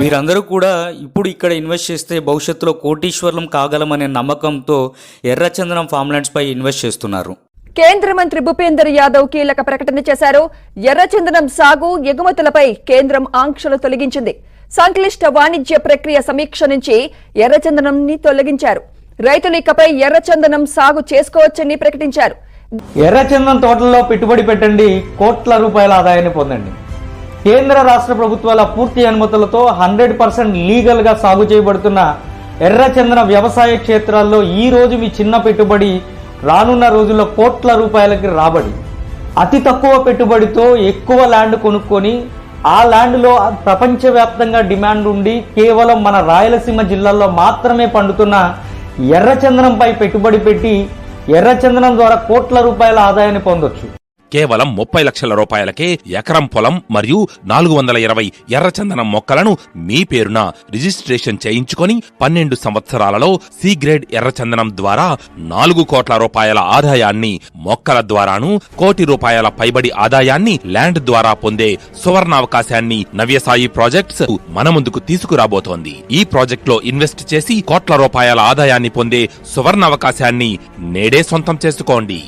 వీరందరూ కూడా ఇప్పుడు ఇక్కడ ఇన్వెస్ట్ చేస్తే భవిష్యత్తులో కోటీశ్వరం కాగలమనే నమ్మకంతో ఎర్రచందనం ఫార్మ్లాండ్స్పై ఇన్వెస్ట్ చేస్తున్నారు. కేంద్ర మంత్రి భూపేందర్ యాదవ్ కీలక ప్రకటన చేశారు. ఎర్రచందనం సాగు ఎగుమతులపై కేంద్రం ఆంక్షలు తొలగించింది. సంక్లిష్ట వాణిజ్య ప్రక్రియ సమీక్ష నుంచి ఎర్రచందనంని తొలగించారు. రైతులు ఇకపై ఎర్రచందనం సాగు చేసుకోవచ్చని ప్రకటించారు. ఎర్రచందనం తోటల్లో పెట్టుబడి పెట్టండి కోట్ల రూపాయల ఆదాయాన్ని పొందండి. కేంద్ర రాష్ట్ర ప్రభుత్వాల పూర్తి అనుమతులతో హండ్రెడ్ పర్సెంట్ లీగల్గా సాగు చేయబడుతున్న ఎర్రచందన వ్యవసాయ క్షేత్రాల్లో ఈ రోజు మీ చిన్న పెట్టుబడి రానున్న రోజుల్లో కోట్ల రూపాయలకి రాబడి. అతి తక్కువ పెట్టుబడితో ఎక్కువ ల్యాండ్ కొనుక్కొని ఆ ల్యాండ్లో ప్రపంచవ్యాప్తంగా డిమాండ్ ఉండి కేవలం మన రాయలసీమ జిల్లాల్లో మాత్రమే పండుతున్న ఎర్రచందనంపై పెట్టుబడి పెట్టి ఎర్రచందనం ద్వారా కోట్ల రూపాయల ఆదాయాన్ని పొందొచ్చు. కేవలం ముప్పై లక్షల రూపాయలకే ఎకరం పొలం మరియు నాలుగు వందల ఇరవై ఎర్రచందనం మొక్కలను మీ పేరున రిజిస్ట్రేషన్ చేయించుకొని పన్నెండు సంవత్సరాలలో సి గ్రేడ్ ఎర్రచందనం ద్వారా నాలుగు కోట్ల రూపాయల ఆదాయాన్ని మొక్కల ద్వారాను కోటి రూపాయల పైబడి ఆదాయాన్ని ల్యాండ్ ద్వారా పొందే సువర్ణావకాశాన్ని నవ్యసాయి ప్రాజెక్ట్స్ మన ముందుకు తీసుకురాబోతోంది. ఈ ప్రాజెక్టులో ఇన్వెస్ట్ చేసి కోట్ల రూపాయల ఆదాయాన్ని పొందే సువర్ణావకాశాన్ని నేడే సొంతం చేసుకోండి.